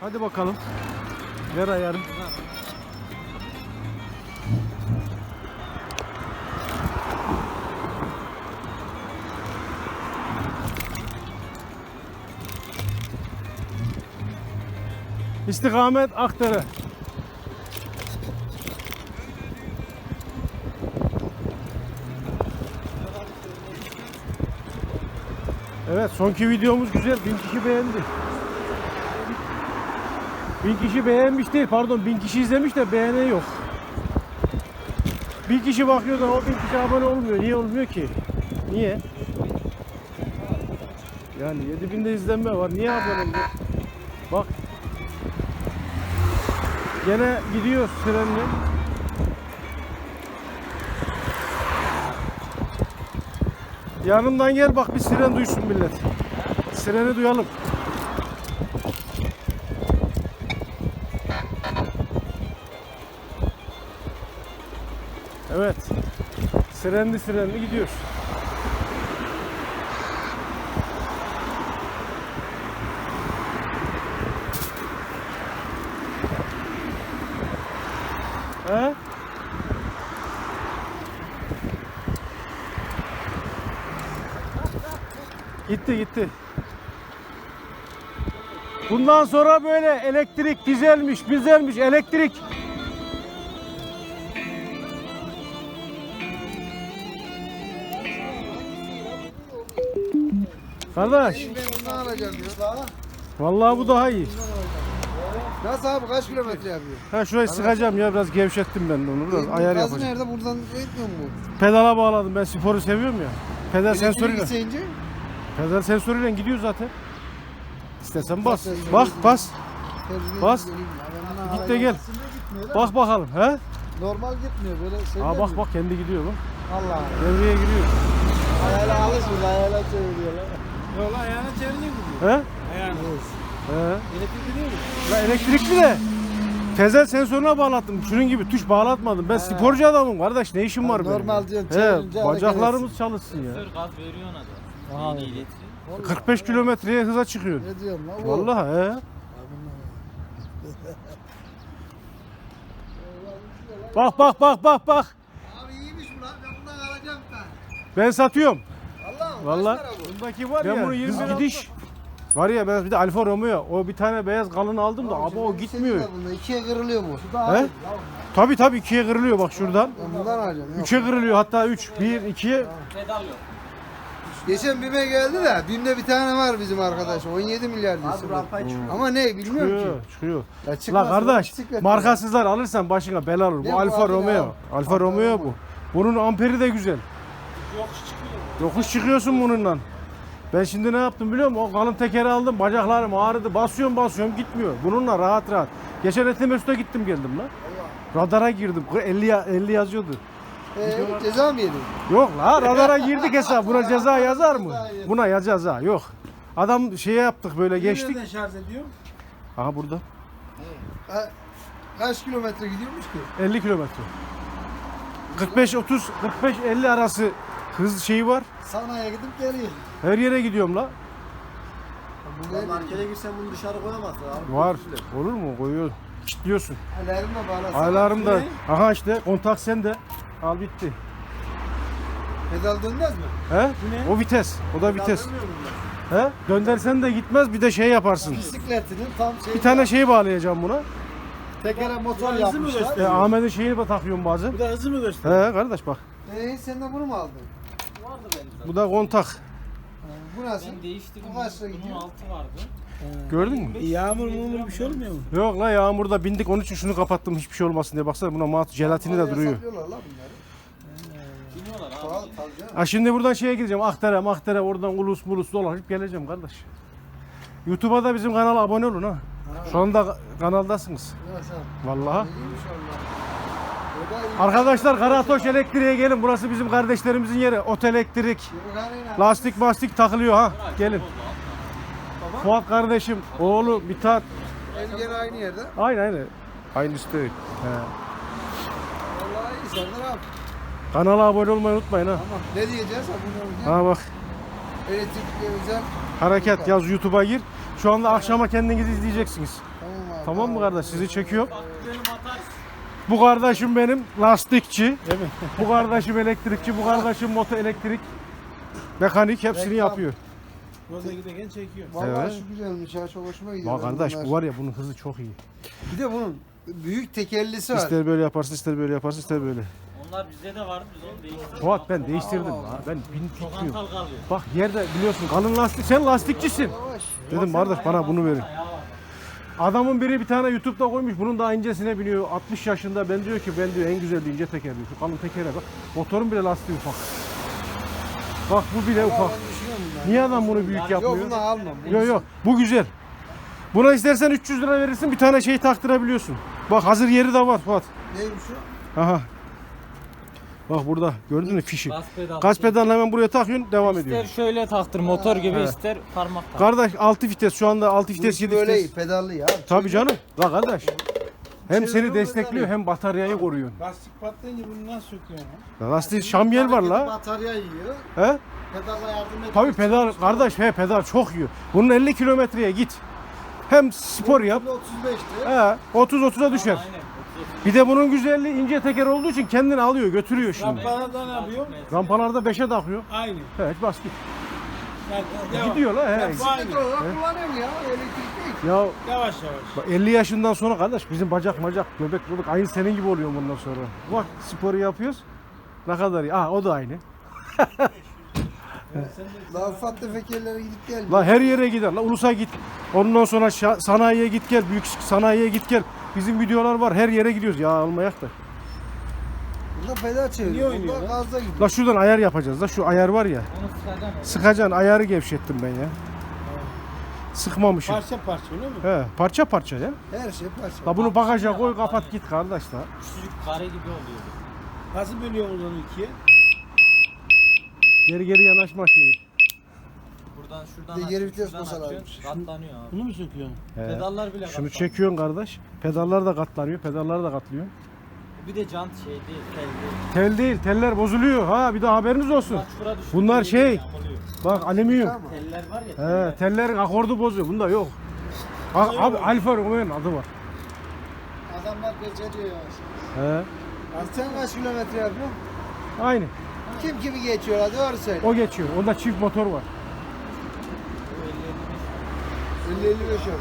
Hadi bakalım. Ver ayarı. İstikamet Akdere. Evet sonki videomuz güzel. Bin kişi beğendi. Bin kişi beğenmiş değil pardon bin kişi izlemiş de beğenen yok. Bir kişi bakıyor da o bin kişi abone olmuyor. Niye olmuyor ki? Niye? Yani 7000'de izlenme var. Niye abone olmuyor? Bak. Gene gidiyor trenle. Yanımdan gel bak bir siren duysun millet. Sireni duyalım. Evet. Sirenli sirenli gidiyor. He? Gitti gitti. Bundan sonra böyle elektrik dizelmiş, güzelmiş elektrik. Kardeş, Ben bundan alacağım diyor. vallahi bu daha iyi. Nasıl abi kaç kilometre yapıyor? Ha şurayı sıkacağım ya biraz gevşettim ben de onu biraz ayar Gazı yapacağım. nerede buradan etmiyor mu? Pedala bağladım ben sporu seviyorum ya. Pedal sensörüyle. Gitseyince Pedal sensörüyle gidiyor zaten. İstersen bas. Sensörü Bak gidiyor. bas. Bas. Git de gel. Bak bakalım he? Normal gitmiyor böyle şey. Aa bak bak kendi gidiyor bak. Allah. Devreye giriyor. Ayağıyla alışmıyor ayağıyla çeviriyorlar. Yola ayağına çevirecek mi? He? Ayağına. He. Elektrikli değil mi? La elektrikli de. Tezel sensörüne bağlattım. Şunun gibi tuş bağlatmadım. Ben sporcu adamım kardeş. Ne işim var benim? normal diyorsun, He, çevirince bacaklarımız çalışsın ya. Sır gaz veriyor ona da. Aa, Yeni iletri. 45 kilometreye hıza çıkıyor. Ne diyorum lan? Vallahi he. Bak bak bak bak bak. Abi iyiymiş bu lan. Ben bundan alacağım ben. Ben satıyorum. Vallahi. Bundaki var Ben bunu 20 gidiş. Var ya ben bir de Alfa Romeo. O bir tane beyaz kalın aldım da ama o gitmiyor. Bunda ikiye kırılıyor da He? abi. Tabi tabi ikiye kırılıyor bak şuradan. Bundan alacağım. Yok. Üçe kırılıyor hatta üç. Bir, ikiye. Pedal yok. Geçen BİM'e geldi de BİM'de bir tane var bizim arkadaş. 17 milyar diyorsun. Ama ne bilmiyorum ki. Çıkıyor, çıkıyor. Ya La kardeş bisiklet markasızlar alırsan başına bela olur. Ne Bu bu Alfa Romeo. al. Alfa Romeo bu. Bunun amperi de güzel. Çıkıyor. Yokuş çıkıyorsun bununla. Ben şimdi ne yaptım biliyor musun? O kalın tekeri aldım. Bacaklarım ağrıdı. Basıyorum basıyorum gitmiyor. Bununla rahat rahat. Geçen Etimesut'a gittim geldim lan. Radara girdim. 50, ya- 50 yazıyordu. Ee, ceza mı yedin? Yok la radara girdik hesap. Buna ceza yazar mı? Buna ya ceza yok. Adam şeye yaptık böyle geçtik. Nereden şarj ediyor? Aha burada. Ha, kaç kilometre gidiyormuş ki? 50 kilometre. 45 30 45 50 arası hız şeyi var. Sanayiye gidip geliyor. Her yere gidiyorum la. Bu ne? Markete girsen bunu dışarı koyamazsın abi. Var. Olur mu? Koyuyor. Kilitliyorsun. Alarmla bağlasana. Alarm da. Aha işte kontak sende. Al bitti. Pedal dönmez mi? He? O vites. O da vites. He? Döndersen de gitmez bir de şey yaparsın. Bisikletinin tam şey. Bir tane şey bağlayacağım buna. tekere motor hızlı mı yapmışlar. gösteriyor? E, Ahmet'in şeyini de takıyorum bazen. Bu da hızı mı gösteriyor? He kardeş bak. Ee, sen de bunu mu aldın? Vardı benim Bu da kontak. Bu nasıl? Ben değiştirdim. Bu kaçta Bunun gidiyor? altı vardı. Gördün mü? Yağmur mumur bir şey olmuyor mu? Yok la yağmurda bindik onun için şunu kapattım hiçbir şey olmasın diye. Baksana buna mat jelatini de duruyor. saplıyorlar la bunları. Biniyorlar abi. Pahalı tabii canım. Ha şimdi buradan şeye gideceğim. Aktere maktere oradan ulus mulus dolaşıp geleceğim kardeş. YouTube'a da bizim kanala abone olun ha. Şu anda kanaldasınız. Sen. Vallahi. İyiymiş Allah. Arkadaşlar Karatoş Elektriğe gelin. Burası bizim kardeşlerimizin yeri. Otel elektrik. Lastik mastik takılıyor ha. Gelin. Fuat kardeşim, oğlu Mithat. El gene aynı yerde. Aynı aynı. Aynı üstü. He. Vallahi iyi Serdar abi. Kanala abone olmayı unutmayın ha. Tamam. Ne diyeceğiz? Abone olacağız. Ha bak. Elektrikli özel. Hareket yaz YouTube'a gir. Şu anda akşama kendiniz izleyeceksiniz. Tamam Tamam mı kardeş? Sizi çekiyorum. Bak. Bu kardeşim benim lastikçi. Değil mi? Bu kardeşim elektrikçi. Bu kardeşim moto elektrik. Mekanik hepsini Reklam. yapıyor. Yolda giderken çekiyor. Vallahi Evet. şu güzelmiş ya çok hoşuma gidiyor. Bak kardeş bunlar. bu var ya bunun hızı çok iyi. Bir de bunun büyük tekerlisi var. İster böyle yaparsın ister böyle yaparsın ister böyle. Onlar bizde de vardı biz onu değiştirdik. Fuat ben değiştirdim. Ha, ben bin kalıyor. Bak yerde biliyorsun kalın lastik. Sen lastikçisin. Yavaş. Dedim kardeş bana bunu verin. Ya. Adamın biri bir tane YouTube'da koymuş. Bunun daha incesine biniyor. 60 yaşında. Ben diyor ki ben diyor en güzel diyor, ince teker diyor. Şu kalın tekere bak. Motorun bile lastiği ufak. Bak bu bile ufak. Niye adam bunu büyük Yok yapmıyor? bunu almam. Yok yok bu güzel. Buna istersen 300 lira verirsin bir tane şey taktırabiliyorsun. Bak hazır yeri de var Fuat. Neymiş o? Aha. Bak burada gördün mü fişi. Gaz pedal. Gaz pedalını hemen buraya takıyorsun devam ediyor. İster şöyle taktır motor gibi Evet. ister parmak tak. Kardeş 6 vites şu anda 6 Bu vites iş 7 böyle vites. pedallı ya. Tabii canım. La kardeş. Hem Çeviriyor seni destekliyor hem bataryayı koruyorsun. Lastik patlayınca bunu nasıl söküyorsun? La Lastik şamyel var la. Batarya yiyor. He? Pedalla yardım ediyor. Tabii pedal kardeş he pedal çok yiyor. Bunun 50 kilometreye git. Hem spor yap. 35'ti. He 30 30'a düşer. Aynen. Bir de bunun güzelliği ince teker olduğu için kendini alıyor götürüyor şimdi. Rampada ne yapıyor? Rampalarda 5'e takıyor. Aynı. Evet bas git. Yani devam. Gidiyor la he. Petrol olarak kullanıyorum ya. Elektrik değil. Ya Yavaş yavaş. bak 50 yaşından sonra kardeş bizim bacak macak göbek göbek aynı senin gibi oluyor bundan sonra. Bak sporu yapıyoruz. Ne kadar iyi. Aa o da aynı. Daha ufak tefek yerlere gidip gel. La her yere gider. La Ulus'a git. Ondan sonra şa- sanayiye git gel. Büyük sanayiye git gel. Bizim videolar var. Her yere gidiyoruz. Ya almayak da. Burada pedal çeviriyor. Niye oynuyor Burada lan? gazda gidiyor. La şuradan ayar yapacağız. La şu ayar var ya. Onu sıkacaksın. Sıkacaksın ayarı gevşettim ben ya. Sıkmamışım. Parça parça öyle mi? He, parça parça ya. Her şey parça. La bunu bagaja koy kapat git kardeş la. Küçücük kare gibi oluyor. Nasıl bölüyorsunuz onu ikiye? Geri geri yanaşma şeyi. Buradan şuradan de geri vites şuradan basalarmış. açıyorsun, Katlanıyor abi. Bunu mu söküyorsun? He. Pedallar bile Şunu katlanıyor. çekiyorsun kardeş. Pedallar da katlanıyor. Pedallar da katlıyor. Bir de jant şey değil, tel değil. Tel değil. Teller bozuluyor. Ha bir de haberiniz olsun. Düştü, Bunlar şey. Bak alüminyum. Tamam. Teller var ya. He, teller. tellerin akordu bozuyor. Bunda yok. A- Abi Alfa Romeo'nun adı var. Adamlar beceriyor. He. Sen kaç kilometre yapıyorsun? Aynı. Kim kimi geçiyor hadi doğru söyle. O geçiyor. Onda çift motor var. 50-55 yapıyor.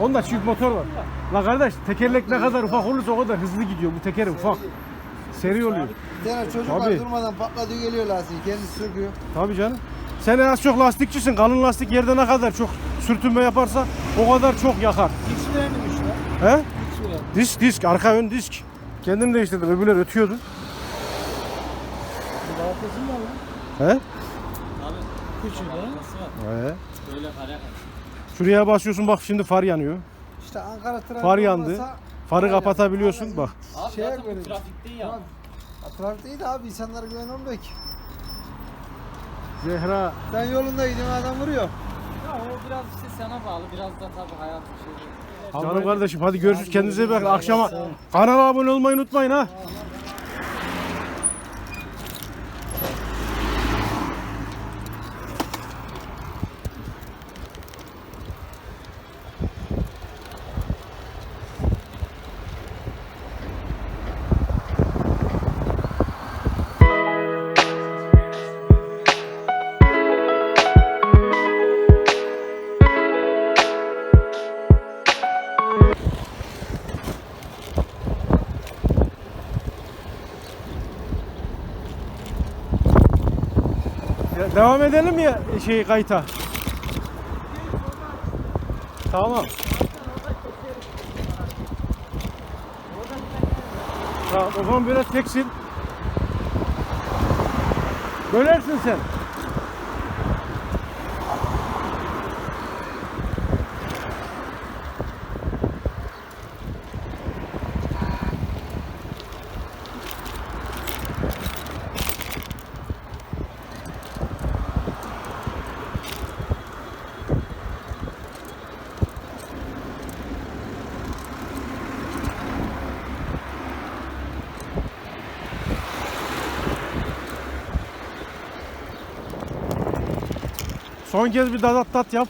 Onda çift motor var. La kardeş tekerlek ne kadar ufak olursa o kadar hızlı gidiyor. Bu teker ufak. Seri oluyor. Bir tane çocuk var Tabii. durmadan patladı geliyor lastiği. Kendisi söküyor. Tabii canım. Sen az çok lastikçisin. Kalın lastik yerde ne kadar çok sürtünme yaparsa o kadar çok yakar. Hiç verememiş lan. He? Hiç verememiş. Disk disk arka ön disk. Kendim değiştirdim. Öbürler ötüyordu. Balatası mı var lan? He? Abi Küçük ha. nasıl var? He. Böyle kare. Şuraya basıyorsun bak şimdi far yanıyor. İşte Ankara trafiği Far yandı. olmasa- Farı kapatabiliyorsun bak. Abi Şeye zaten göre- bu trafikte ya. Ya, Trafik değil de abi insanlara güven olmuyor ki. Zehra Sen yolunda gidiyorsun adam vuruyor. Ya o biraz işte sana bağlı, biraz da tabii hayatın şeyi. Canım kardeşim hadi görüşürüz kendinize iyi bakın. Akşama kanala abone olmayı unutmayın ha. Ya devam edelim ya şey kayıta. Tamam. Tamam o zaman biraz teksin. Bölersin sen. Son kez bir dadat tat yap.